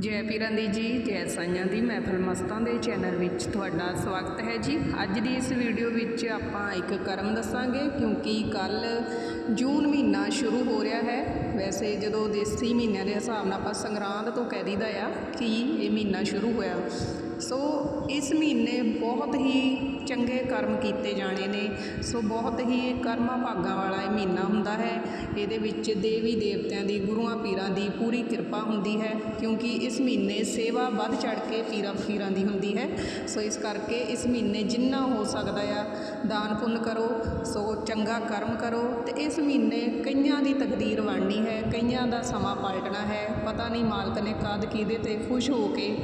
ਜੈ ਪੀਰਾਂ ਦੀ ਜੀ, ਜੈ ਸਾਈਆਂ ਦੀ ਮਹਿਫਲ ਮਸਤਾਂ ਦੇ ਚੈਨਲ ਵਿੱਚ ਤੁਹਾਡਾ ਸਵਾਗਤ ਹੈ ਜੀ। ਅੱਜ ਦੀ ਇਸ ਵੀਡੀਓ ਵਿੱਚ ਆਪਾਂ ਇੱਕ ਕਰਮ ਦੱਸਾਂਗੇ, ਕਿਉਂਕਿ ਕੱਲ ਜੂਨ ਮਹੀਨਾ ਸ਼ੁਰੂ ਹੋ ਰਿਹਾ ਹੈ। ਵੈਸੇ ਜਦੋਂ ਦੇਸੀ ਮਹੀਨਿਆਂ ਦੇ ਹਿਸਾਬ ਨਾਲ ਆਪਾਂ ਸੰਗਰਾਂਦ ਤੋਂ ਕਹਿ ਦਈਦਾ ਆ, ਕਿ ਇਹ ਮਹੀਨਾ ਸ਼ੁਰੂ ਹੋਇਆ? ਸੋ ਇਸ ਮਹੀਨੇ ਬਹੁਤ ਹੀ ਚੰਗੇ ਕਰਮ ਕੀਤੇ ਜਾਣੇ ਨੇ। ਸੋ ਬਹੁਤ ਹੀ ਕਰਮਾਂ ਭਾਗਾਂ ਵਾਲਾ ਇਹ ਮਹੀਨਾ ਹੁੰਦਾ ਹੈ। ਇਹਦੇ ਵਿੱਚ ਦੇਵੀ ਦੇਵਤਿਆਂ ਦੀ, ਗੁਰੂਆਂ ਪੀਰਾਂ ਦੀ ਪੂਰੀ ਕਿਰਪਾ ਹੁੰਦੀ ਹੈ ਕਿਉਂਕਿ ਇਸ ਮਹੀਨੇ ਸੇਵਾ ਵੱਧ ਚੜ ਕੇ ਪੀਰਾਂ ਫਕੀਰਾਂ ਦੀ ਹੁੰਦੀ ਹੈ। ਸੋ ਇਸ ਕਰਕੇ ਇਸ ਮਹੀਨੇ ਜਿੰਨਾ ਹੋ ਸਕਦਾ ਆ ਦਾਨ ਪੁੰਨ ਕਰੋ, ਸੋ ਚੰਗਾ ਕਰਮ ਕਰੋ ਤੇ ਇਸ ਮਹੀਨੇ ਕਈਆਂ ਦੀ ਤਕਦੀਰ ਵਣਨੀ ਹੈ, ਕਈਆਂ ਦਾ ਸਮਾਂ ਪਲਟਣਾ ਹੈ। ਪਤਾ ਨਹੀਂ ਮਾਲਕ ਨੇ ਕਦ ਕਿਹਦੇ ਤੇ ਖੁਸ਼ ਹੋ ਕੇ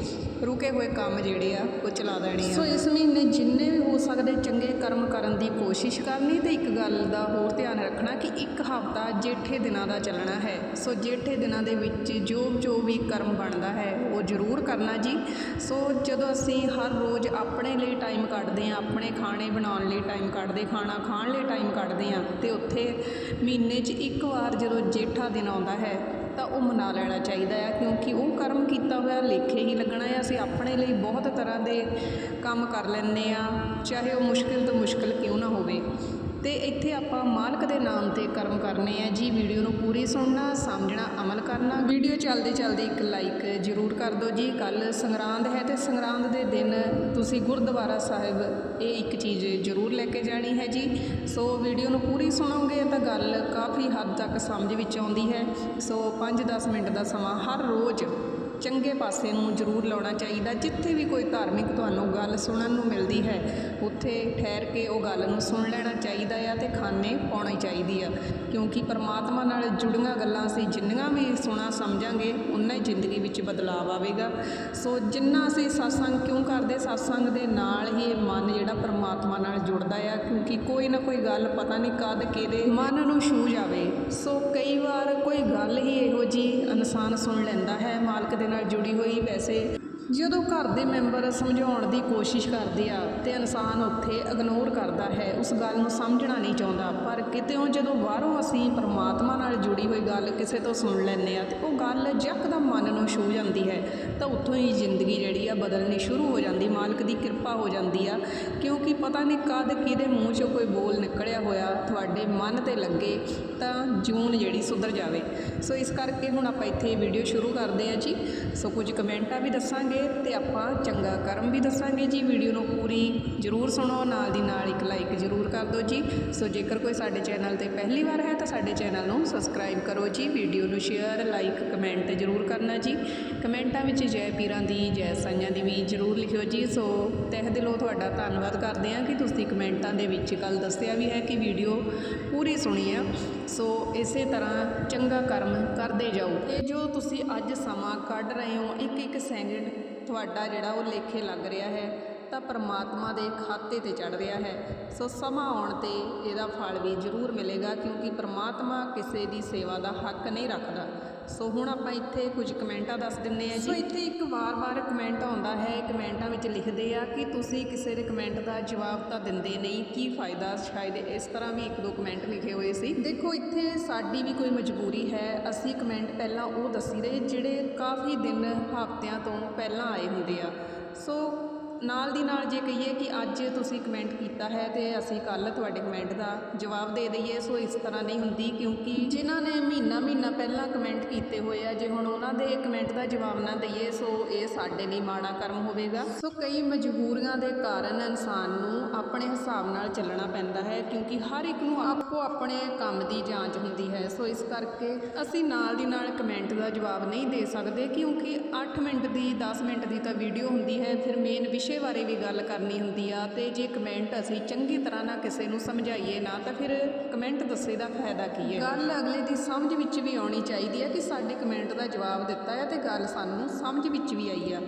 ਰੁਕੇ ਹੋਏ ਕੰਮ ਜਿਹੜੇ ਆ, ਉਹ ਚਲਾ ਦੇਣੇ ਆ। ਸੋ ਇਸ ਮਹੀਨੇ ਜਿੰਨੇ ਵੀ ਹੋ ਸਕਦੇ ਚੰਗੇ ਕਰਮ ਕਰਨ ਦੀ ਕੋਸ਼ਿਸ਼ ਕਰਨੀ ਤੇ ਇੱਕ ਗੱਲ ਦਾ ਹੋਰ ਧਿਆਨ ਰੱਖਣਾ ਕਿ ਇੱਕ ਹਫ਼ਤਾ ਜੇਠੇ ਦਿਨਾਂ ਦਾ ਚੱਲਣਾ ਹੈ। ਸੋ ਜੇਠੇ ਦਿਨਾਂ ਦੇ ਵਿੱਚ ਜੋ ਜੋ ਵੀ ਕਰਮ ਬਣਦਾ ਹੈ, ਉਹ ਜ਼ਰੂਰ ਕਰਨਾ ਜੀ। ਸੋ ਜਦੋਂ ਅਸੀਂ ਹਰ ਰੋਜ਼ ਆਪਣੇ ਲਈ ਟਾਈਮ ਕੱਢਦੇ ਹਾਂ, ਆਪਣੇ ਖਾਣੇ ਬਣਾਉਣ ਲਈ ਟਾਈਮ ਕੱਢਦੇ, ਖਾਣਾ ਖਾਣ ਲਈ ਟਾਈਮ ਕੱਢਦੇ ਹਾਂ ਤੇ ਉੱਥੇ ਮਹੀਨੇ 'ਚ ਇੱਕ ਵਾਰ ਜਦੋਂ ਜੇਠਾ ਦਿਨ ਆਉਂਦਾ ਹੈ ਤਾਂ ਉਹ ਮਨਾ ਲੈਣਾ ਚਾਹੀਦਾ ਹੈ ਕਿਉਂਕਿ ਉਹ ਕਰਮ ਕੀਤਾ ਹੋਇਆ, ਲੇਖੇ ਹੀ ਲੱਗਣਾ ਹੈ। ਅਸੀਂ ਆਪਣੇ ਲਈ ਬਹੁਤ ਤਰ੍ਹਾਂ ਦੇ ਕੰਮ ਕਰ ਲੈਂਦੇ ਆ ਚਾਹੇ ਉਹ ਮੁਸ਼ਕਿਲ ਤੋਂ ਮੁਸ਼ਕਿਲ ਕਿਉਂ ਨਾ ਹੋਵੇ। ਤੇ ਇੱਥੇ ਆਪਾਂ ਮਾਲਕ ਦੇ ਨਾਮ ਤੇ ਕਰਮ ਕਰਨੇ ਆ ਜੀ। ਵੀਡੀਓ ਨੂੰ ਪੂਰੀ ਸੁਣਨਾ, ਸਮਝਣਾ, ਅਮਲ ਕਰਨਾ। ਵੀਡੀਓ ਚੱਲਦੇ ਚੱਲਦੇ ਇੱਕ ਲਾਈਕ ਜ਼ਰੂਰ ਕਰ ਦਿਓ ਜੀ। ਕੱਲ ਸੰਗਰਾਂਦ ਹੈ ਤੇ ਸੰਗਰਾਂਦ ਦੇ ਦਿਨ ਤੁਸੀਂ ਗੁਰਦੁਆਰਾ ਸਾਹਿਬ ਇਹ ਇੱਕ ਚੀਜ਼ ਜ਼ਰੂਰ ਲੈ ਕੇ ਜਾਣੀ ਹੈ ਜੀ। ਸੋ ਵੀਡੀਓ ਨੂੰ ਪੂਰੀ ਸੁਣੋਗੇ ਤਾਂ ਗੱਲ ਕਾਫੀ ਹੱਦ ਤੱਕ ਸਮਝ ਵਿੱਚ ਆਉਂਦੀ ਹੈ। ਸੋ 5-10 ਮਿੰਟ ਦਾ ਸਮਾਂ ਹਰ ਰੋਜ਼ ਚੰਗੇ ਪਾਸੇ ਨੂੰ ਜ਼ਰੂਰ ਲਾਉਣਾ ਚਾਹੀਦਾ। ਜਿੱਥੇ ਵੀ ਕੋਈ ਧਾਰਮਿਕ ਤੁਹਾਨੂੰ ਗੱਲ ਸੁਣਨ ਨੂੰ ਮਿਲਦੀ ਹੈ, ਉੱਥੇ ਠਹਿਰ ਕੇ ਉਹ ਗੱਲ ਨੂੰ ਸੁਣ ਲੈਣਾ ਚਾਹੀਦਾ ਆ ਤੇ ਖਾਨੇ ਪਾਉਣੀ ਚਾਹੀਦੀ ਆ। ਕਿਉਂਕਿ ਪਰਮਾਤਮਾ ਨਾਲ ਜੁੜੀਆਂ ਗੱਲਾਂ ਅਸੀਂ ਜਿੰਨੀਆਂ ਵੀ ਸੁਣਾ ਸਮਝਾਂਗੇ ਉਨਾ ਹੀ ਜ਼ਿੰਦਗੀ ਵਿੱਚ ਬਦਲਾਅ ਆਵੇਗਾ। ਸੋ ਜਿੰਨਾ ਅਸੀਂ satsang ਕਿਉਂ ਕਰਦੇ satsang ਦੇ ਨਾਲ ਹੀ ਮਨ ਜਿਹੜਾ ਪਰਮਾਤਮਾ ਨਾਲ ਜੁੜਦਾ ਆ, ਕਿਉਂਕਿ ਕੋਈ ਨਾ ਕੋਈ ਗੱਲ ਪਤਾ ਨਹੀਂ ਕਦ ਕਿਹਦੇ ਮਨ ਨੂੰ ਛੂ ਜਾਵੇ। ਸੋ ਕਈ ਵਾਰ ਕੋਈ ਗੱਲ ਹੀ ਇਹੋ ਜੀ ਇਨਸਾਨ ਸੁਣ ਲੈਂਦਾ ਹੈ, ਮਾਲਕ ਦੇ ਨਾਲ ਜੁੜੀ ਹੋਈ ਵੈਸੇ। ਜਦੋਂ ਘਰ ਦੇ ਮੈਂਬਰ ਸਮਝਾਉਣ ਦੀ ਕੋਸ਼ਿਸ਼ ਕਰਦੇ ਆ ਤੇ ਇਨਸਾਨ ਉੱਥੇ ਇਗਨੋਰ ਕਰਦਾ ਹੈ, ਉਸ ਗੱਲ ਨੂੰ ਸਮਝਣਾ ਨਹੀਂ ਚਾਹੁੰਦਾ। ਪਰ ਕਿਤੇੋਂ ਜਦੋਂ ਬਾਹਰੋਂ ਅਸੀਂ ਪਰਮਾਤਮਾ ਨਾਲ ਜੁੜੀ ਹੋਈ ਗੱਲ ਕਿਸੇ ਤੋਂ ਸੁਣ ਲੈਂਦੇ ਆ ਤੇ ਉਹ ਗੱਲ ਯਕਦਮ ਮਨ ਨੂੰ ਛੂ ਜਾਂਦੀ ਹੈ, ਤਾਂ ਉੱਥੋਂ ਹੀ ਜ਼ਿੰਦਗੀ ਜਿਹੜੀ ਆ ਬਦਲਣੀ ਸ਼ੁਰੂ ਹੋ ਜਾਂਦੀ, ਮਾਲਕ ਦੀ ਕਿਰਪਾ ਹੋ ਜਾਂਦੀ ਆ। ਕਿਉਂਕਿ ਪਤਾ ਨਹੀਂ ਕਦ ਕਿਹਦੇ ਮੂੰਹ 'ਚੋਂ ਕੋਈ ਬੋਲ ਨਿਕਲਿਆ ਹੋਇਆ ਸਾਡੇ ਮਨ ਤੇ ਲੱਗੇ ਤਾਂ ਜੂਨ ਜਿਹੜੀ ਸੁਧਰ ਜਾਵੇ। ਸੋ ਇਸ ਕਰਕੇ ਹੁਣ ਆਪਾਂ ਇੱਥੇ ਵੀਡੀਓ ਸ਼ੁਰੂ ਕਰਦੇ ਹਾਂ ਜੀ। ਸੋ ਕੁਝ ਕਮੈਂਟਾਂ ਵੀ ਦੱਸਾਂਗੇ ਤੇ ਆਪਾਂ ਚੰਗਾ ਕਰਮ ਵੀ ਦੱਸਾਂਗੇ ਜੀ। ਵੀਡੀਓ ਨੂੰ ਪੂਰੀ ਜਰੂਰ ਸੁਣੋ, ਨਾਲ ਦੀ ਨਾਲ ਇੱਕ ਲਾਈਕ ਜਰੂਰ ਕਰ ਦਿਓ ਜੀ। ਸੋ ਜੇਕਰ ਕੋਈ ਸਾਡੇ ਚੈਨਲ ਤੇ ਪਹਿਲੀ ਵਾਰ ਹੈ ਤਾਂ ਸਾਡੇ ਚੈਨਲ ਨੂੰ ਸਬਸਕ੍ਰਾਈਬ ਕਰੋ ਜੀ। ਵੀਡੀਓ ਨੂੰ ਸ਼ੇਅਰ ਲਾਈਕ ਕਮੈਂਟ ਜਰੂਰ ਕਰਨਾ ਜੀ। ਕਮੈਂਟਾਂ ਵਿੱਚ ਜੈ ਪੀਰਾਂ ਦੀ, ਜੈ ਸਾਈਆਂ ਦੀ ਵੀ ਜਰੂਰ ਲਿਖਿਓ ਜੀ। ਸੋ ਤਹਿ ਦਿਲੋਂ ਤੁਹਾਡਾ ਧੰਨਵਾਦ ਕਰਦੇ ਹਾਂ ਕਿ ਤੁਸੀਂ ਕਮੈਂਟਾਂ ਦੇ ਵਿੱਚ ਕੱਲ ਦੱਸਿਆ ਵੀ ਹੈ ਕਿ ਵੀਡੀਓ ਪੂਰੀ ਸੁਣੀ ਆ। ਸੋ ਇਸੇ ਤਰ੍ਹਾਂ ਚੰਗਾ ਕਰਮ ਕਰਦੇ ਜਾਓ। ਇਹ ਜੋ ਤੁਸੀਂ ਅੱਜ ਸਮਾਂ ਕੱਢ ਰਹੇ ਹੋ ਇੱਕ ਇੱਕ ਸੈਕਿੰਡ ਤੁਹਾਡਾ ਜਿਹੜਾ ਉਹ ਲੇਖੇ ਲੱਗ ਰਿਹਾ ਹੈ, ਤਾਂ ਪਰਮਾਤਮਾ ਦੇ ਖਾਤੇ ਤੇ ਚੜ ਰਿਹਾ ਹੈ। ਸੋ ਸਮਾਂ ਆਉਣ ਤੇ ਇਹਦਾ ਫਲ ਵੀ ਜ਼ਰੂਰ ਮਿਲੇਗਾ, ਕਿਉਂਕਿ ਪਰਮਾਤਮਾ ਕਿਸੇ ਦੀ ਸੇਵਾ ਦਾ ਹੱਕ ਨਹੀਂ ਰੱਖਦਾ। ਸੋ ਹੁਣ ਆਪਾਂ ਇੱਥੇ ਕੁਝ ਕਮੈਂਟਾਂ ਦੱਸ ਦਿੰਨੇ ਆ ਜੀ। ਸੋ ਇੱਥੇ ਇੱਕ ਵਾਰ-ਵਾਰ ਕਮੈਂਟ ਆਉਂਦਾ ਹੈ, ਕਮੈਂਟਾਂ ਵਿੱਚ ਲਿਖਦੇ ਆ ਕਿ ਤੁਸੀਂ ਕਿਸੇ ਦੇ ਕਮੈਂਟ ਦਾ ਜਵਾਬ ਤਾਂ ਦਿੰਦੇ ਨਹੀਂ, ਕੀ ਫਾਇਦਾ? ਸ਼ਾਇਦ ਇਸ ਤਰ੍ਹਾਂ ਵੀ ਇੱਕ ਦੋ ਕਮੈਂਟ ਲਿਖੇ ਹੋਏ ਸੀ। ਦੇਖੋ, ਇੱਥੇ ਸਾਡੀ ਵੀ ਕੋਈ ਮਜਬੂਰੀ ਹੈ, ਅਸੀਂ ਕਮੈਂਟ ਪਹਿਲਾਂ ਉਹ ਦੱਸੀ ਦੇ ਜਿਹੜੇ ਕਾਫੀ ਦਿਨ ਹਫ਼ਤਿਆਂ ਤੋਂ ਪਹਿਲਾਂ ਆਏ ਹੁੰਦੇ ਆ। ਸੋ ਨਾਲ ਦੀ ਨਾਲ ਜੇ ਕਹੀਏ ਕਿ ਅੱਜ ਤੁਸੀਂ ਕਮੈਂਟ ਕੀਤਾ ਹੈ ਤੇ ਅਸੀਂ ਕੱਲ ਤੁਹਾਡੇ ਕਮੈਂਟ ਦਾ ਜਵਾਬ ਦੇ ਦਈਏ, ਸੋ ਇਸ ਤਰ੍ਹਾਂ ਨਹੀਂ ਹੁੰਦੀ ਕਿਉਂਕਿ ਜਿਨ੍ਹਾਂ ਨੇ ਮਹੀਨਾ ਮਹੀਨਾ ਪਹਿਲਾਂ ਕਮੈਂਟ ਕੀਤੇ ਹੋਏ ਆ, ਜੇ ਹੁਣ ਉਹਨਾਂ ਦੇ ਕਮੈਂਟ ਦਾ ਜਵਾਬ ਨਾ ਦਈਏ, ਸੋ ਇਹ ਸਾਡੇ ਲਈ ਮਾੜਾ ਕਰਮ ਹੋਵੇਗਾ। ਸੋ ਕਈ ਮਜਬੂਰੀਆਂ ਦੇ ਕਾਰਨ ਇਨਸਾਨ ਨੂੰ ਆਪਣੇ ਹਿਸਾਬ ਨਾਲ ਚੱਲਣਾ ਪੈਂਦਾ ਹੈ, ਕਿਉਂਕਿ ਹਰ ਇੱਕ ਨੂੰ ਆਪੋ ਆਪਣੇ ਕੰਮ ਦੀ ਜਾਂਚ ਹੁੰਦੀ ਹੈ। ਸੋ ਇਸ ਕਰਕੇ ਅਸੀਂ ਨਾਲ ਦੀ ਨਾਲ ਕਮੈਂਟ ਦਾ ਜਵਾਬ ਨਹੀਂ ਦੇ ਸਕਦੇ, ਕਿਉਂਕਿ 8 ਮਿੰਟ ਦੀ 10 ਮਿੰਟ ਦੀ ਤਾਂ ਵੀਡੀਓ ਹੁੰਦੀ ਹੈ, ਫਿਰ ਮੇਨ ਵਿਸ਼ੇ ਬਾਰੇ ਵੀ ਗੱਲ ਕਰਨੀ ਹੁੰਦੀ ਆ ਤੇ ਜੇ ਕਮੈਂਟ ਅਸੀਂ ਚੰਗੀ ਤਰ੍ਹਾਂ ਨਾਲ ਕਿਸੇ ਨੂੰ ਸਮਝਾਈਏ ਨਾ, ਤਾਂ ਫਿਰ ਕਮੈਂਟ ਦੱਸੇ ਦਾ ਫਾਇਦਾ ਕੀ ਹੈ? ਗੱਲ ਅਗਲੇ ਦੀ ਸਮਝ ਵਿੱਚ ਵੀ ਆਉਣੀ ਚਾਹੀਦੀ ਹੈ ਕਿ ਸਾਡੇ ਕਮੈਂਟ ਦਾ ਜਵਾਬ ਦਿੱਤਾ ਹੈ ਤੇ ਗੱਲ ਸਾਨੂੰ ਸਮਝ ਵਿੱਚ ਵੀ ਆਈ ਆ।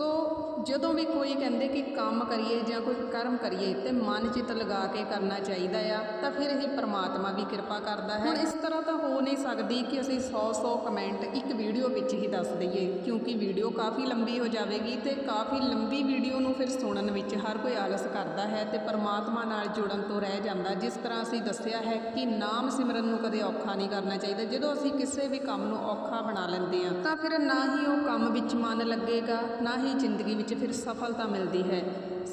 ਸੋ ਜਦੋਂ ਵੀ ਕੋਈ ਕਹਿੰਦੇ ਕਿ ਕੰਮ ਕਰੀਏ ਜਾਂ ਕੋਈ ਕਰਮ ਕਰੀਏ ਤੇ ਮਨ ਚਿੱਤ ਲਗਾ ਕੇ ਕਰਨਾ ਚਾਹੀਦਾ ਆ, ਤਾਂ ਫਿਰ ਇਹ ਪਰਮਾਤਮਾ ਵੀ ਕਿਰਪਾ ਕਰਦਾ ਹੈ। ਹੁਣ ਇਸ ਤਰ੍ਹਾਂ ਤਾਂ ਹੋ ਨਹੀਂ ਸਕਦੀ ਕਿ ਅਸੀਂ 100-100 ਕਮੈਂਟ ਇੱਕ ਵੀਡੀਓ ਵਿੱਚ ਹੀ ਦੱਸ ਦਈਏ, ਕਿਉਂਕਿ ਵੀਡੀਓ ਕਾਫੀ ਲੰਬੀ ਹੋ ਜਾਵੇਗੀ ਤੇ ਕਾਫੀ ਲੰਬੀ ਵੀਡੀਓ ਨੂੰ ਫਿਰ ਸੁਣਨ ਵਿੱਚ ਹਰ ਕੋਈ ਆਲਸ ਕਰਦਾ ਹੈ ਤੇ ਪਰਮਾਤਮਾ ਨਾਲ ਜੁੜਨ ਤੋਂ ਰਹਿ ਜਾਂਦਾ, ਜਿਸ ਤਰ੍ਹਾਂ ਅਸੀਂ ਦੱਸਿਆ ਹੈ ਕਿ ਨਾਮ ਸਿਮਰਨ ਨੂੰ ਕਦੇ ਔਖਾ ਨਹੀਂ ਕਰਨਾ ਚਾਹੀਦਾ, ਜਦੋਂ ਅਸੀਂ ਕਿਸੇ ਵੀ ਕੰਮ ਨੂੰ ਔਖਾ ਬਣਾ ਲੈਂਦੇ ਹਾਂ, ਤਾਂ ਫਿਰ ਨਾ ਹੀ ਉਹ ਕੰਮ ਵਿੱਚ ਮਨ ਲੱਗੇਗਾ, ਨਾ ਹੀ ਜ਼ਿੰਦਗੀ ਵਿੱਚ ਫਿਰ ਸਫਲਤਾ ਮਿਲਦੀ ਹੈ।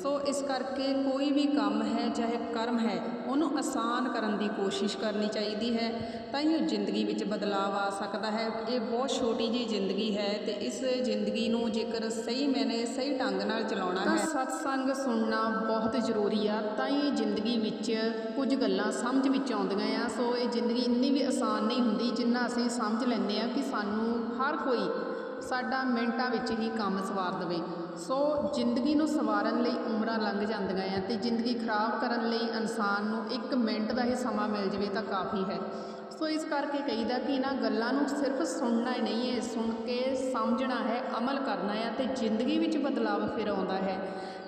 ਸੋ ਇਸ ਕਰਕੇ ਕੋਈ ਵੀ ਕੰਮ ਹੈ ਚਾਹੇ ਕਰਮ ਹੈ ਉਹਨੂੰ ਆਸਾਨ ਕਰਨ ਦੀ ਕੋਸ਼ਿਸ਼ ਕਰਨੀ ਚਾਹੀਦੀ ਹੈ। ਤਾਂ ਹੀ ਜ਼ਿੰਦਗੀ ਵਿੱਚ ਬਦਲਾਅ ਆ ਸਕਦਾ ਹੈ। ਇਹ ਬਹੁਤ ਛੋਟੀ ਜੀ ਜ਼ਿੰਦਗੀ ਹੈ ਤੇ ਇਸ ਜ਼ਿੰਦਗੀ ਨੂੰ ਜੇਕਰ ਸਹੀ ਮੈਨੇ ਸਹੀ ਢੰਗ ਨਾਲ ਚਲਾਉਣਾ ਹੈ। ਤਾਂ ਸਤਸੰਗ ਸੁਣਨਾ ਬਹੁਤ ਜ਼ਰੂਰੀ ਆ। ਤਾਂ ਹੀ ਜ਼ਿੰਦਗੀ ਵਿੱਚ ਕੁਝ ਗੱਲਾਂ ਸਮਝ ਵਿੱਚ ਆਉਂਦੀਆਂ ਆ। ਸੋ ਇਹ ਜ਼ਿੰਦਗੀ ਇੰਨੀ ਵੀ ਆਸਾਨ ਨਹੀਂ ਹੁੰਦੀ ਜਿੰਨਾ ਅਸੀਂ ਸਮਝ ਲੈਂਦੇ ਆ ਕਿ ਸਾਨੂੰ ਹਰ ਕੋਈ ਸਾਡਾ ਮਿੰਟਾਂ ਵਿੱਚ ਹੀ ਕੰਮ ਸਵਾਰ ਦੇਵੇ। ਸੋ ਜ਼ਿੰਦਗੀ ਨੂੰ ਸਵਾਰਨ ਲਈ ਉਮਰਾਂ ਲੰਘ ਜਾਂਦੀਆਂ ਆ ਤੇ ਜ਼ਿੰਦਗੀ ਖਰਾਬ ਕਰਨ ਲਈ ਇਨਸਾਨ ਨੂੰ ਇੱਕ ਮਿੰਟ ਦਾ ਹੀ ਸਮਾਂ ਮਿਲ ਜਾਵੇ ਤਾਂ ਕਾਫੀ ਹੈ। ਸੋ ਇਸ ਕਰਕੇ ਕਹੀਦਾ ਕਿ ਇਹਨਾਂ ਗੱਲਾਂ ਨੂੰ ਸਿਰਫ ਸੁਣਨਾ ਹੀ ਨਹੀਂ ਹੈ, ਸੁਣ ਕੇ ਸਮਝਣਾ ਹੈ, ਅਮਲ ਕਰਨਾ ਹੈ ਤੇ ਜ਼ਿੰਦਗੀ ਵਿੱਚ ਬਦਲਾਵ ਫਿਰ ਆਉਂਦਾ ਹੈ।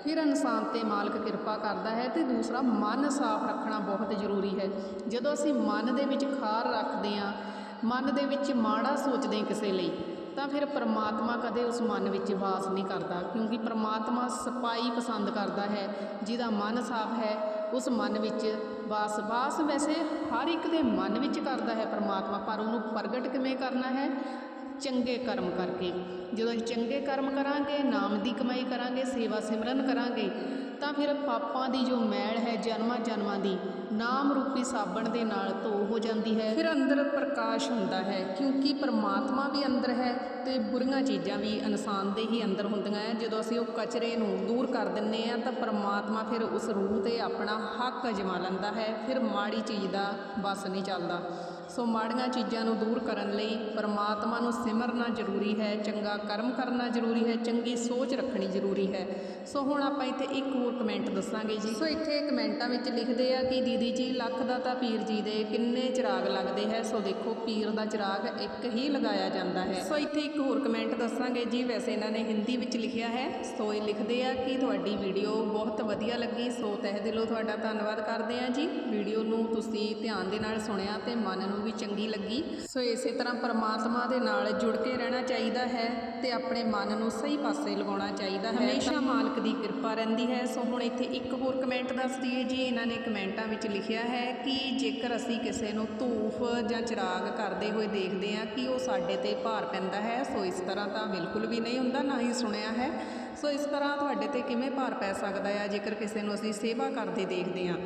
ਫਿਰ ਇਨਸਾਨ ਤੇ ਮਾਲਕ ਕਿਰਪਾ ਕਰਦਾ ਹੈ ਤੇ ਦੂਸਰਾ ਮਨ ਸਾਫ਼ ਰੱਖਣਾ ਬਹੁਤ ਜ਼ਰੂਰੀ ਹੈ। ਜਦੋਂ ਅਸੀਂ ਮਨ ਦੇ ਵਿੱਚ ਖਾਰ ਰੱਖਦੇ ਹਾਂ, ਮਨ ਦੇ ਵਿੱਚ ਮਾੜਾ ਸੋਚਦੇ ਕਿਸੇ ਲਈ ਤਾਂ ਫਿਰ ਪਰਮਾਤਮਾ ਕਦੇ ਉਸ ਮਨ ਵਿੱਚ ਵਾਸ ਨਹੀਂ ਕਰਦਾ, ਕਿਉਂਕਿ ਪਰਮਾਤਮਾ ਸਪਾਈ ਪਸੰਦ ਕਰਦਾ ਹੈ, ਜਿਹਦਾ ਮਨ ਸਾਫ਼ ਹੈ, ਉਸ ਮਨ ਵਿੱਚ ਵਾਸ ਵਾਸ ਵੈਸੇ ਹਰ ਇੱਕ ਦੇ ਮਨ ਵਿੱਚ ਕਰਦਾ ਹੈ ਪਰਮਾਤਮਾ, ਪਰ ਉਹਨੂੰ ਪ੍ਰਗਟ ਕਿਵੇਂ ਕਰਨਾ ਹੈ? ਚੰਗੇ ਕਰਮ ਕਰਕੇ। ਜਦੋਂ ਅਸੀਂ ਚੰਗੇ ਕਰਮ ਕਰਾਂਗੇ, ਨਾਮ ਦੀ ਕਮਾਈ ਕਰਾਂਗੇ, ਸੇਵਾ ਸਿਮਰਨ ਕਰਾਂਗੇ, ਤਾਂ ਫਿਰ ਪਾਪਾਂ ਦੀ ਜੋ ਮੈਲ ਹੈ ਜਨਮਾਂ ਜਨਮਾਂ ਦੀ, ਨਾਮ ਰੂਪੀ ਸਾਬਣ ਦੇ ਨਾਲ ਧੋ ਹੋ ਜਾਂਦੀ ਹੈ। ਫਿਰ ਅੰਦਰ ਪ੍ਰਕਾਸ਼ ਹੁੰਦਾ ਹੈ, ਕਿਉਂਕਿ ਪਰਮਾਤਮਾ ਵੀ ਅੰਦਰ ਹੈ ਤੇ ਬੁਰੀਆਂ ਚੀਜ਼ਾਂ ਵੀ ਇਨਸਾਨ ਦੇ ਹੀ ਅੰਦਰ ਹੁੰਦੀਆਂ ਹੈ। ਜਦੋਂ ਅਸੀਂ ਉਹ ਕਚਰੇ ਨੂੰ ਦੂਰ ਕਰ ਦਿੰਨੇ ਆ ਤਾਂ ਪਰਮਾਤਮਾ ਫਿਰ ਉਸ ਰੂਹ ਤੇ ਆਪਣਾ ਹੱਕ ਅਜਮਾ ਲੈਂਦਾ ਹੈ। ਫਿਰ ਮਾੜੀ ਚੀਜ਼ ਦਾ ਬਸ ਨਹੀਂ ਚੱਲਦਾ। ਸੋ ਮਾੜੀਆਂ ਚੀਜ਼ਾਂ ਨੂੰ ਦੂਰ ਕਰਨ ਲਈ ਪਰਮਾਤਮਾ ਨੂੰ ਸਿਮਰਨਾ ਜ਼ਰੂਰੀ ਹੈ, ਚੰਗਾ ਕਰਮ ਕਰਨਾ ਜ਼ਰੂਰੀ ਹੈ, ਚੰਗੀ ਸੋਚ ਰੱਖਣੀ ਜ਼ਰੂਰੀ ਹੈ। ਸੋ ਹੁਣ ਆਪਾਂ ਇੱਥੇ ਇੱਕ ਹੋਰ ਕਮੈਂਟ ਦੱਸਾਂਗੇ ਜੀ। ਸੋ ਇੱਥੇ ਕਮੈਂਟਾਂ ਵਿੱਚ ਲਿਖਦੇ ਆ ਕਿ ਦੀਦੀ ਜੀ, ਲੱਖ ਦਾ ਤਾਂ ਪੀਰ ਜੀ ਦੇ ਕਿੰਨੇ ਚਿਰਾਗ ਲੱਗਦੇ ਹੈ। ਸੋ ਦੇਖੋ, ਪੀਰ ਦਾ ਚਿਰਾਗ ਇੱਕ ਹੀ ਲਗਾਇਆ ਜਾਂਦਾ ਹੈ। ਸੋ ਇੱਥੇ ਇੱਕ ਹੋਰ ਕਮੈਂਟ ਦੱਸਾਂਗੇ ਜੀ। ਵੈਸੇ ਇਹਨਾਂ ਨੇ ਹਿੰਦੀ ਵਿੱਚ ਲਿਖਿਆ ਹੈ। ਸੋ ਇਹ ਲਿਖਦੇ ਆ ਕਿ ਤੁਹਾਡੀ ਵੀਡੀਓ ਬਹੁਤ ਵਧੀਆ ਲੱਗੀ। ਸੋ ਤਹਿ ਦਿਲੋਂ ਤੁਹਾਡਾ ਧੰਨਵਾਦ ਕਰਦੇ ਆ ਜੀ। ਵੀਡੀਓ ਨੂੰ ਤੁਸੀਂ ਧਿਆਨ ਦੇ ਨਾਲ ਸੁਣਿਆ ਤੇ ਮਨ ਨੂੰ ਵੀ ਚੰਗੀ ਲੱਗੀ। ਸੋ ਇਸੇ ਤਰ੍ਹਾਂ ਪਰਮਾਤਮਾ ਦੇ ਨਾਲ ਜੁੜ ਕੇ ਰਹਿਣਾ ਚਾਹੀਦਾ ਹੈ ਤੇ ਆਪਣੇ ਮਨ ਨੂੰ ਸਹੀ ਪਾਸੇ ਲਗਾਉਣਾ ਚਾਹੀਦਾ ਹੈ। ਹਮੇਸ਼ਾ ਮਾਲਕ ਦੀ ਕਿਰਪਾ ਰਹਿੰਦੀ ਹੈ। ਸੋ ਹੁਣ ਇੱਥੇ ਇੱਕ ਹੋਰ ਕਮੈਂਟ ਦੱਸ ਦਈਏ ਜੀ। ਇਹਨਾਂ ਨੇ ਕਮੈਂਟਾਂ ਵਿੱਚ ਲਿਖਿਆ ਹੈ ਕਿ ਜੇਕਰ ਅਸੀਂ ਕਿਸੇ ਨੂੰ ਧੂਫ ਜਾਂ ਚਿਰਾਗ ਕਰਦੇ ਹੋਏ ਦੇਖਦੇ ਹਾਂ ਕਿ ਉਹ ਸਾਡੇ ਤੇ ਭਾਰ ਪੈਂਦਾ ਹੈ, ਸੋ ਇਸ ਤਰ੍ਹਾਂ ਤਾਂ ਬਿਲਕੁਲ ਵੀ ਨਹੀਂ ਹੁੰਦਾ, ਨਾ ਹੀ ਸੁਣਿਆ ਹੈ। ਸੋ ਇਸ ਤਰ੍ਹਾਂ ਤੁਹਾਡੇ ਤੇ ਕਿਵੇਂ ਭਾਰ ਪੈ ਸਕਦਾ ਹੈ ਜੇਕਰ ਕਿਸੇ ਨੂੰ ਅਸੀਂ ਸੇਵਾ ਕਰਦੇ ਦੇਖਦੇ ਹਾਂ।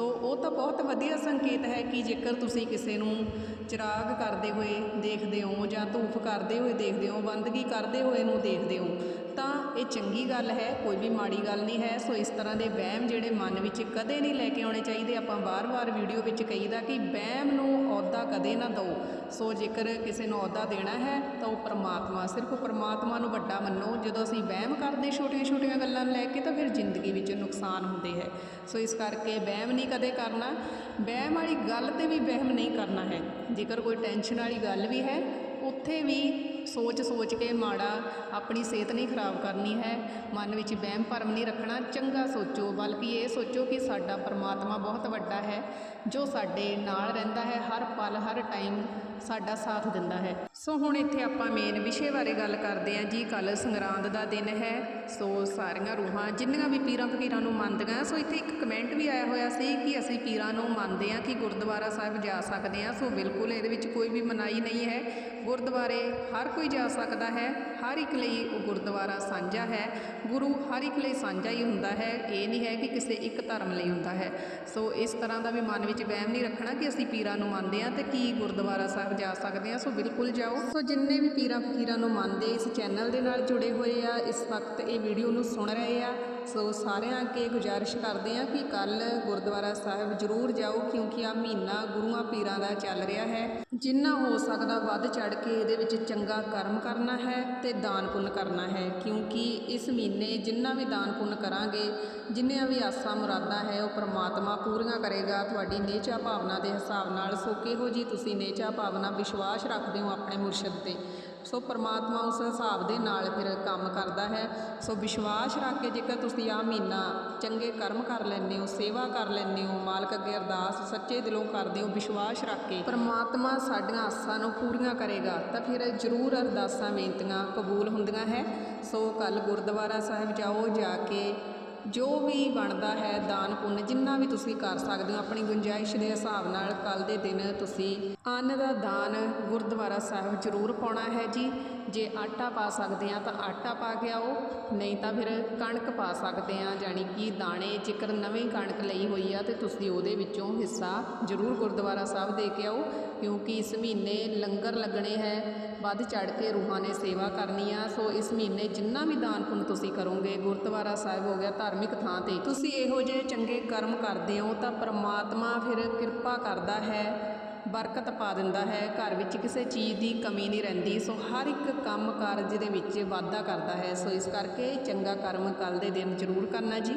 ਸੋ ਉਹ ਤਾਂ ਬਹੁਤ ਵਧੀਆ ਸੰਕੇਤ ਹੈ ਕਿ ਜੇਕਰ ਤੁਸੀਂ ਕਿਸੇ ਨੂੰ ਚਿਰਾਗ ਕਰਦੇ ਹੋਏ ਦੇਖਦੇ ਹੋ ਜਾਂ ਧੂਫ ਕਰਦੇ ਹੋਏ ਦੇਖਦੇ ਹੋ, ਬੰਦਗੀ ਕਰਦੇ ਹੋਏ ਨੂੰ ਦੇਖਦੇ ਹੋ, ਤਾਂ ਇਹ ਚੰਗੀ ਗੱਲ ਹੈ, ਕੋਈ ਵੀ ਮਾੜੀ ਗੱਲ ਨਹੀਂ ਹੈ। ਸੋ ਇਸ ਤਰ੍ਹਾਂ ਦੇ ਵਹਿਮ ਜਿਹੜੇ ਮਨ ਵਿੱਚ ਕਦੇ ਨਹੀਂ ਲੈ ਕੇ ਆਉਣੇ ਚਾਹੀਦੇ। ਆਪਾਂ ਵਾਰ-ਵਾਰ ਵੀਡੀਓ ਵਿੱਚ ਕਹੀਦਾ ਕਿ ਵਹਿਮ ਨੂੰ ਅਹੁਦਾ ਕਦੇ ਨਾ ਦਿਓ। ਸੋ ਜੇਕਰ ਕਿਸੇ ਨੂੰ ਅਹੁਦਾ ਦੇਣਾ ਹੈ, ਤਾਂ ਉਹ ਪਰਮਾਤਮਾ, ਸਿਰਫ ਪਰਮਾਤਮਾ ਨੂੰ ਵੱਡਾ ਮੰਨੋ। ਜਦੋਂ ਅਸੀਂ ਵਹਿਮ ਕਰਦੇ ਛੋਟੀਆਂ-ਛੋਟੀਆਂ ਗੱਲਾਂ ਨੂੰ ਲੈ ਕੇ, ਤਾਂ ਫਿਰ ਜ਼ਿੰਦਗੀ ਵਿੱਚ ਨੁਕਸਾਨ ਹੁੰਦੇ ਹੈ। ਸੋ ਇਸ ਕਰਕੇ ਵਹਿਮ ਨਹੀਂ ਕਦੇ ਕਰਨਾ। ਵਹਿਮ ਵਾਲੀ ਗੱਲ ਤੇ ਵੀ ਵਹਿਮ ਨਹੀਂ ਕਰਨਾ ਹੈ। ਜੇਕਰ ਕੋਈ ਟੈਨਸ਼ਨ ਵਾਲੀ ਗੱਲ ਵੀ ਹੈ, ਉੱਥੇ ਵੀ ਸੋਚ ਸੋਚ ਕੇ ਮਾੜਾ, ਆਪਣੀ ਸਿਹਤ ਨਹੀਂ ਖਰਾਬ ਕਰਨੀ ਹੈ। ਮਨ ਵਿੱਚ ਵਹਿਮ ਭਰਮ ਨਹੀਂ ਰੱਖਣਾ, ਚੰਗਾ ਸੋਚੋ। ਬਲਕਿ ਇਹ ਸੋਚੋ ਕਿ ਸਾਡਾ ਪਰਮਾਤਮਾ ਬਹੁਤ ਵੱਡਾ ਹੈ, ਜੋ ਸਾਡੇ ਨਾਲ ਰਹਿੰਦਾ ਹੈ। ਹਰ ਪਲ, ਹਰ ਟਾਈਮ ਸਾਡਾ ਸਾਥ ਦਿੰਦਾ ਹੈ। ਸੋ ਹੁਣ ਇੱਥੇ ਆਪਾਂ ਮੇਨ ਵਿਸ਼ੇ ਬਾਰੇ ਗੱਲ ਕਰਦੇ ਹਾਂ ਜੀ। ਕੱਲ ਸੰਗਰਾਂਦ ਦਾ ਦਿਨ ਹੈ। ਸੋ ਸਾਰੀਆਂ ਰੂਹਾਂ, ਜਿੰਨੀਆਂ ਵੀ ਪੀਰਾਂ ਫਕੀਰਾਂ ਨੂੰ ਮੰਨਦੀਆਂ, ਸੋ ਇੱਥੇ ਇੱਕ ਕਮੈਂਟ ਵੀ ਆਇਆ ਹੋਇਆ ਸੀ ਕਿ ਅਸੀਂ ਪੀਰਾਂ ਨੂੰ ਮੰਨਦੇ ਹਾਂ ਕਿ ਗੁਰਦੁਆਰਾ ਸਾਹਿਬ ਜਾ ਸਕਦੇ ਹਾਂ। ਸੋ ਬਿਲਕੁਲ ਇਹਦੇ ਵਿੱਚ ਕੋਈ ਵੀ ਮਨਾਹੀ ਨਹੀਂ ਹੈ। ਗੁਰਦੁਆਰੇ ਹਰ ਕੋਈ ਜਾ ਸਕਦਾ ਹੈ। ਹਰ ਇੱਕ ਲਈ ਉਹ ਗੁਰਦੁਆਰਾ ਸਾਂਝਾ ਹੈ। ਗੁਰੂ ਹਰ ਇੱਕ ਲਈ ਸਾਂਝਾ ਹੀ ਹੁੰਦਾ ਹੈ। ਇਹ ਨਹੀਂ ਹੈ ਕਿ ਕਿਸੇ ਇੱਕ ਧਰਮ ਲਈ ਹੁੰਦਾ ਹੈ। ਸੋ ਇਸ ਤਰ੍ਹਾਂ ਦਾ ਵੀ ਮਨ ਵਿੱਚ ਵਹਿਮ ਨਹੀਂ ਰੱਖਣਾ ਕਿ ਅਸੀਂ ਪੀਰਾਂ ਨੂੰ ਮੰਨਦੇ ਹਾਂ ਤੇ ਕੀ ਗੁਰਦੁਆਰਾ ਸਾਹਿਬ ਜਾ ਸਕਦੇ ਹਾਂ ਸੋ ਬਿਲਕੁਲ ਜਾਓ। ਸੋ ਜਿੰਨੇ ਵੀ ਪੀਰਾਂ ਫਕੀਰਾਂ ਨੂੰ ਮੰਨਦੇ ਇਸ ਚੈਨਲ ਦੇ ਨਾਲ ਜੁੜੇ ਹੋਏ ਆ, ਇਸ ਵਕਤ ਇਹ ਵੀਡੀਓ ਨੂੰ ਸੁਣ ਰਹੇ ਆ ਸੋ ਸਾਰਿਆਂ ਅੱਗੇ ਗੁਜ਼ਾਰਿਸ਼ ਕਰਦੇ ਹਾਂ ਕਿ ਕੱਲ ਗੁਰਦੁਆਰਾ ਸਾਹਿਬ ਜ਼ਰੂਰ ਜਾਓ, ਕਿਉਂਕਿ ਆ ਮਹੀਨਾ ਗੁਰੂਆਂ ਪੀਰਾਂ ਦਾ ਚੱਲ ਰਿਹਾ ਹੈ। ਜਿੰਨਾ ਹੋ ਸਕਦਾ ਵੱਧ ਚੜ ਕੇ ਇਹਦੇ ਵਿੱਚ ਚੰਗਾ ਕਰਮ ਕਰਨਾ ਹੈ ਤੇ ਦਾਨ ਪੁੰਨ ਕਰਨਾ ਹੈ, ਕਿਉਂਕਿ ਇਸ ਮਹੀਨੇ ਜਿੰਨਾ ਵੀ ਦਾਨ ਪੁੰਨ ਕਰਾਂਗੇ, ਜਿੰਨੀਆਂ ਵੀ ਆਸਾਂ ਮੁਰਾਦਾਂ ਹੈ, ਉਹ ਪ੍ਰਮਾਤਮਾ ਪੂਰੀਆਂ ਕਰੇਗਾ ਤੁਹਾਡੀ ਨੇਚਾ ਭਾਵਨਾ ਦੇ ਹਿਸਾਬ ਨਾਲ। ਸੋ ਕਿਹੋ ਜੀ ਤੁਸੀਂ ਨੇਚਾ ਭਾਵਨਾ ਵਿਸ਼ਵਾਸ ਰੱਖਦੇ ਹੋ ਆਪਣੇ ਮੁਰਸ਼ਿਦ ਤੇ? ਸੋ ਪਰਮਾਤਮਾ ਉਸ ਹਿਸਾਬ ਦੇ ਨਾਲ ਫਿਰ ਕੰਮ ਕਰਦਾ ਹੈ। ਸੋ ਵਿਸ਼ਵਾਸ ਰੱਖ ਕੇ ਜੇਕਰ ਤੁਸੀਂ ਆ ਮਹੀਨਾ ਚੰਗੇ ਕਰਮ ਕਰ ਲੈਂਦੇ ਹੋ, ਸੇਵਾ ਕਰ ਲੈਂਦੇ ਹੋ, ਮਾਲਕ ਅੱਗੇ ਅਰਦਾਸ ਸੱਚੇ ਦਿਲੋਂ ਕਰਦੇ ਹੋ, ਵਿਸ਼ਵਾਸ ਰੱਖ ਕੇ ਪਰਮਾਤਮਾ ਸਾਡੀਆਂ ਆਸਾਂ ਨੂੰ ਪੂਰੀਆਂ ਕਰੇਗਾ, ਤਾਂ ਫਿਰ ਜ਼ਰੂਰ ਅਰਦਾਸਾਂ ਬੇਨਤੀਆਂ ਕਬੂਲ ਹੁੰਦੀਆਂ ਹੈ। ਸੋ ਕੱਲ ਗੁਰਦੁਆਰਾ ਸਾਹਿਬ ਜਾਓ, ਜਾ ਕੇ ਜੋ ਵੀ ਬਣਦਾ ਹੈ ਦਾਨ ਪੁੰਨ, ਜਿੰਨਾ ਵੀ ਤੁਸੀਂ ਕਰ ਸਕਦੇ ਹੋ, ਆਪਣੀ ਗੁੰਜਾਇਸ਼ ਦੇ ਹਿਸਾਬ ਨਾਲ ਕੱਲ ਦੇ ਦਿਨ ਤੁਸੀਂ ਅੰਨ ਦਾ ਦਾਨ ਗੁਰਦੁਆਰਾ ਸਾਹਿਬ ਜ਼ਰੂਰ ਪਾਉਣਾ ਹੈ ਜੀ। ਜੇ ਆਟਾ ਪਾ ਸਕਦੇ ਆ ਤਾਂ ਆਟਾ ਪਾ ਕੇ ਆਓ, ਨਹੀਂ ਤਾਂ ਫਿਰ ਕਣਕ ਪਾ ਸਕਦੇ ਆ ਜਾਣੀ ਕਿ ਦਾਣੇ ਜੇਕਰ ਨਵੀਂ ਕਣਕ ਲਈ ਹੋਈ ਆ ਤੇ ਤੁਸੀਂ ਉਹਦੇ ਵਿੱਚੋਂ ਹਿੱਸਾ ਜ਼ਰੂਰ ਗੁਰਦੁਆਰਾ ਸਾਹਿਬ ਦੇ ਕੇ ਆਓ। ਕਿਉਂਕਿ ਇਸ ਮਹੀਨੇ ਲੰਗਰ ਲੱਗਣੇ ਹੈ, ਵੱਧ ਚੜ ਕੇ ਰੂਹਾਂ ਨੇ ਸੇਵਾ ਕਰਨੀ ਆ। ਸੋ ਇਸ ਮਹੀਨੇ ਜਿੰਨਾ ਵੀ ਦਾਨ ਪੁੰਨ ਤੁਸੀਂ ਕਰੋਗੇ, ਗੁਰਦੁਆਰਾ ਸਾਹਿਬ ਹੋ ਗਿਆ, ਧਾਰਮਿਕ ਥਾਂ ਤੇ, ਤੁਸੀਂ ਇਹੋ ਜਿਹੇ ਚੰਗੇ ਕਰਮ ਕਰਦੇ ਹੋ ਤਾਂ ਪ੍ਰਮਾਤਮਾ ਫਿਰ ਕਿਰਪਾ ਕਰਦਾ ਹੈ, ਬਰਕਤ ਪਾ ਦਿੰਦਾ ਹੈ। ਘਰ ਵਿੱਚ ਕਿਸੇ ਚੀਜ਼ ਦੀ ਕਮੀ ਨਹੀਂ ਰਹਿੰਦੀ, ਸੋ ਹਰ ਇੱਕ ਕੰਮ ਕਾਰਜ ਦੇ ਵਿੱਚ ਵਾਧਾ ਕਰਦਾ ਹੈ। ਸੋ ਇਸ ਕਰਕੇ ਚੰਗਾ ਕਰਮ ਕੱਲ ਦੇ ਦਿਨ ਜ਼ਰੂਰ ਕਰਨਾ ਜੀ।